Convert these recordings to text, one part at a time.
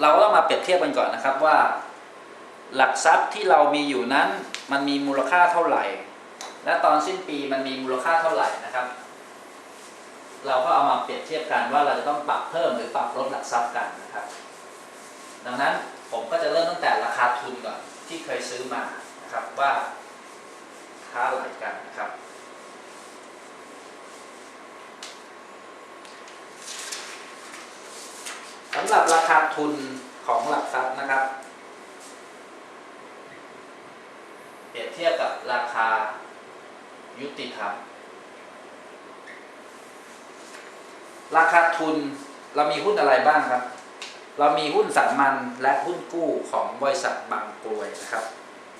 เราต้องมาเปรียบเทียบกันก่อนนะครับว่า หลักทรัพย์ที่เรามีอยู่นั้น มันมีมูลค่าเท่าไหร่ และตอนสิ้นปีมันมีมูลค่าเท่าไหร่นะครับ เราก็เอามาเปรียบเทียบกันว่าเราจะต้องปรับเพิ่มหรือปรับลดหลักทรัพย์กันนะครับ ดังนั้นผมก็จะเริ่มตั้งแต่ราคาทุนก่อนที่เคยซื้อมานะครับว่าค่าไหร่กันนะครับำหรับราคาทุนของหลักทรัพย์นะครับ เปรียบเทียบกับราคายุติธรรม ราคาทุนเรามีหุ้นอะไรบ้างครับ เรามีหุ้นสามัญและหุ้นกู้ของบริษัทบางกรวยนะครับ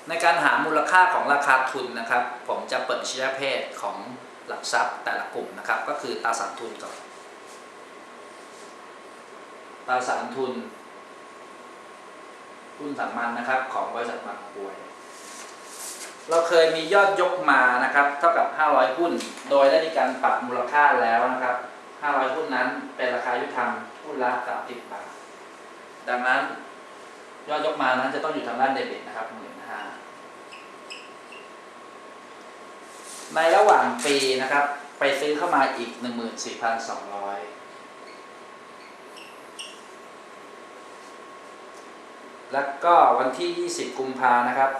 ในการหามูลค่าของราคาทุนนะครับ ผมจะเปิดชี้เพศของหลักทรัพย์แต่ละกลุ่มนะครับ ก็คือตราสารทุนก่อน ตราสารทุนหุ้นสามัญนะครับ ของบริษัทบางกรวย เราเคยมียอดยกมานะครับ เท่ากับ 500 หุ้น โดยได้มีการปรับมูลค่าแล้วนะครับ 500 หุ้นนั้นเป็นราคายุติธรรมหุ้นละ30บาท ดังนั้นยอดยกมานั้นจะต้องอยู่ทางด้านเดบิตนะครับหมื่นห้าในระหว่างปีนะครับ ไปซื้อเข้ามาอีก 14,200 แล้วก็วันที่ 20 กุมภานะครับ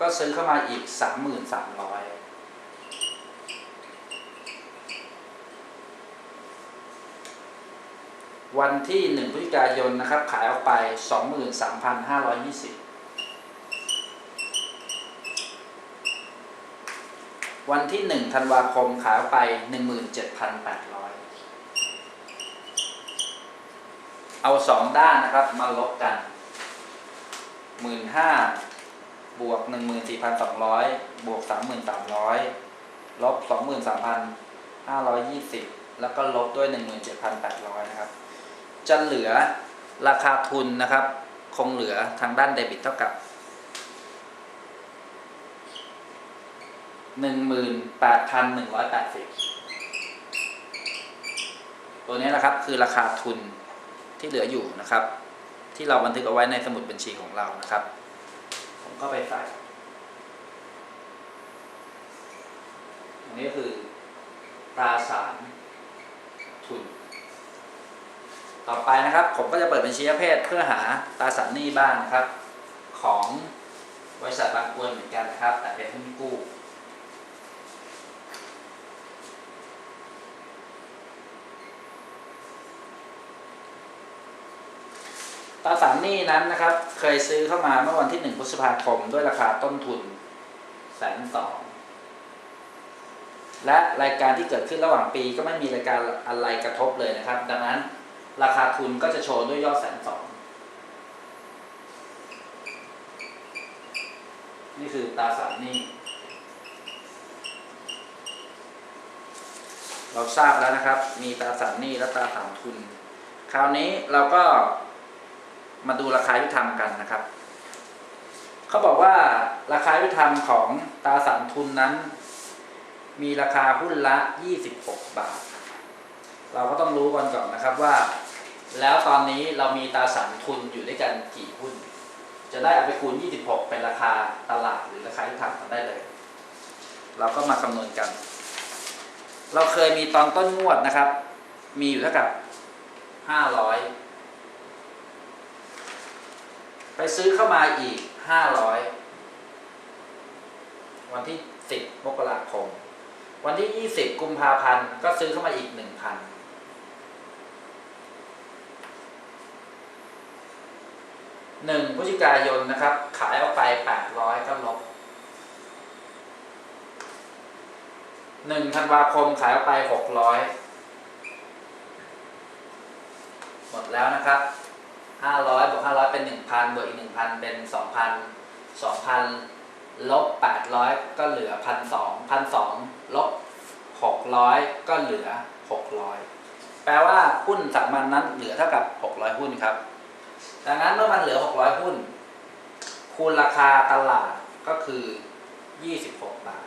ก็ซื้อเข้ามาอีก 3,300วันที่1พฤศจิกายนนะครับ ขายออกไป 23,520 วันที่ 1 ธันวาคมขายออกไป 17,800 เอาสองด้านนะครับ มาลบกัน หมื่นห้าบวกหนึ่งหมื่นสี่พันสองร้อยบวกสามหมื่นสามร้อยลบสองหมื่นสามพันห้าร้อยยี่สิบแล้วก็ลบด้วยหนึ่งหมื่นเจ็ดพันแปดร้อยนะครับ จะเหลือราคาทุนนะครับ คงเหลือทางด้านเดบิตเท่ากับหนึ่งหมื่นแปดพันหนึ่งร้อยแปดสิบตัวนี้นะครับคือราคาทุนที่เหลืออยู่นะครับ ที่เราบันทึกเอาไว้ในสมุดบัญชีของเรานะครับ ผมก็ไปใส่อันนี้ก็คือตราสารทุน ต่อไปนะครับ ผมก็จะเปิดบัญชีประเภทเพื่อหาตราสารหนี้บ้างนะครับ ของบริษัทบางกวยเหมือนกันนะครับ แต่เป็นหุ้นกู้ ตราสารหนี้นั้นนะครับ เคยซื้อเข้ามาเมื่อวันที่1พฤษภาคมด้วยราคาต้นทุนแสนสองและรายการที่เกิดขึ้นระหว่างปีก็ไม่มีรายการอะไรกระทบเลยนะครับ ดังนั้นราคาทุนก็จะโชว์ด้วยยอดแสนสองนี่คือตราสารหนี้เราทราบแล้วนะครับ มีตราสารหนี้และตราสารทุน คราวนี้เราก็ มาดูราคายุติธรรมกันนะครับเขาบอกว่าราคายุติธรรมของตราสารทุนนั้น มีราคาหุ้นละ 26 บาท เราก็ต้องรู้กันก่อนนะครับว่า แล้วตอนนี้เรามีตราสารทุนอยู่ด้วยกันกี่หุ้น จะได้เอาไปคูณ 26 เป็นราคาตลาดหรือราคายุติธรรมกันได้เลย เราก็มาคำนวณกัน เราเคยมีตอนต้นงวดนะครับ มีอยู่เท่ากับ 500 ไปซื้อเข้ามาอีกห้าร้อยวันที่สิบมกราคม วันที่ยี่สิบกุมภาพันธ์ก็ซื้อเข้ามาอีกหนึ่งพันหนึ่งพฤศจิกายนนะครับ ขายออกไปแปดร้อยก็ลบหนึ่งธันวาคมขายออกไปหกร้อยหมดแล้วนะครับ ห้าร้อยบวกห้าร้อยเป็นหนึ่งพันบวกอีกหนึ่งพันเป็นสองพันสองพันลบแปดร้อยก็เหลือพันสองพันสองลบหกร้อยก็เหลือหกร้อยแปลว่าหุ้นสามัญนนั้นเหลือเท่ากับหกร้อยหุ้นครับ ดังนั้นเมื่อมันเหลือหกร้อยหุ้น คูณราคาตลาดก็คือยี่สิบหกบาท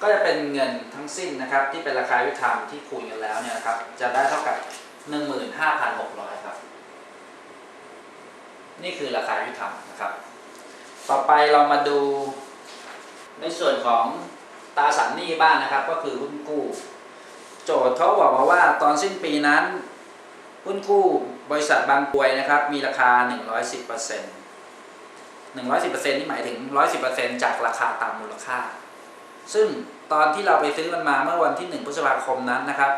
ก็จะเป็นเงินทั้งสิ้นนะครับ ที่เป็นราคายุติธรรมที่คูณกันแล้วเนี่ยครับ จะได้เท่ากับ 15,600ครับ นี่คือราคายุติธรรมนะครับ ต่อไปเรามาดู ในส่วนของตาสารหนี้บ้างนะครับ ก็คือหุ้นกู้ โจทย์เขาบอกมาว่าตอนสิ้นปีนั้น หุ้นกู้บริษัทบางกรวยนะครับ มีราคา 110% 110%นี่หมายถึง 110%จากราคาตามมูลค่า ซึ่งตอนที่เราไปซื้อมันมาเมื่อวันที่ 1 พฤษภาคมนั้นนะครับ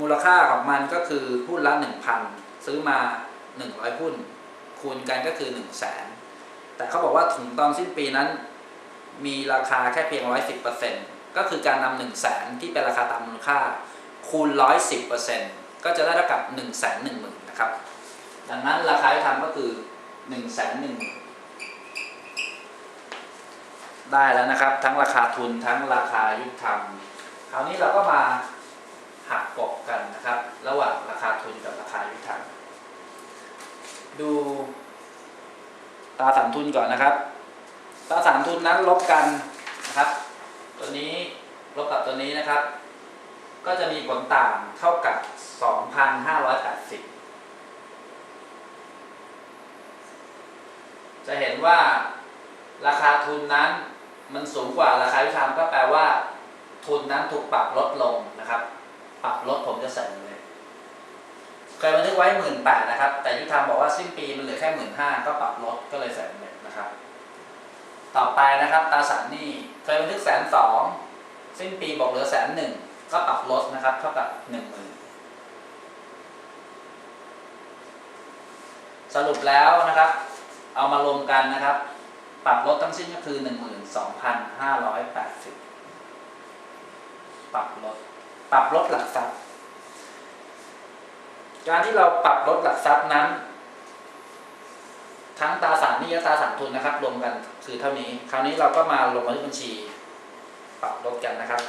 มูลค่าของมันก็คือหุ้นละ1,000ซื้อมา100หุ้น คูณกันก็คือ1 0 0 0 0แสนแต่เขาบอกว่าถึงตอนสิ้นปีนั้น มีราคาแค่เพียง110%ก็คือการนำ1 0 0 0 0แสนที่เป็นราคาตามมูลค่า คูณ110%ก็จะได้เท่ากับ1 1 0 0 0 0นะครับ ดังนั้นราคาที่ทำก็คือ1 1 0 0 0 0ได้แล้วนะครับ ทั้งราคาทุนทั้งราคายุติธรรม คราวนี้เราก็มาหักกบ กันนะครับ ระหว่างราคาทุนกับราคายุติธรรมดูตราสารทุนก่อนนะครับตราสารทุนนั้นลบกันนะครับ ตัวนี้ลบกับตัวนี้นะครับ ก็จะมีผลต่างเท่ากับ 2,580 จะเห็นว่าราคาทุนนั้นมันสูงกว่าราคายุติธรรมก็แปลว่า ทุนนั้นถูกปรับลดลงนะครับ ปรับลดผมจะใส่เลยเคยบันทึกไว้หมื่นแปดนะครับ แต่ยุติธรรมบอกว่าสิ้นปีมันเหลือแค่หมื่นห้าก็ปรับลดก็เลยใส่เลยนะครับ ต่อไปนะครับตาสารหนี้เคยบันทึกแสนสองสิ้นปีบอกเหลือแสนหนึ่งก็ปรับลดนะครับเท่ากับหนึ่งหมื่นสรุปแล้วนะครับ เอามารวมกันนะครับ ปรับลดทั้งสิ้นก็คือหนึ่งหมื่นสองพันห้าร้อยแปดสิบปรับลด ปรับลดหลักทรัพย์ การที่เราปรับลดหลักทรัพย์นั้น ทั้งตราสารหนี้และตราสารทุนนะครับ รวมกันคือเท่านี้ คราวนี้เราก็มาลงบันทึกบัญชี ปรับลดกันนะครับ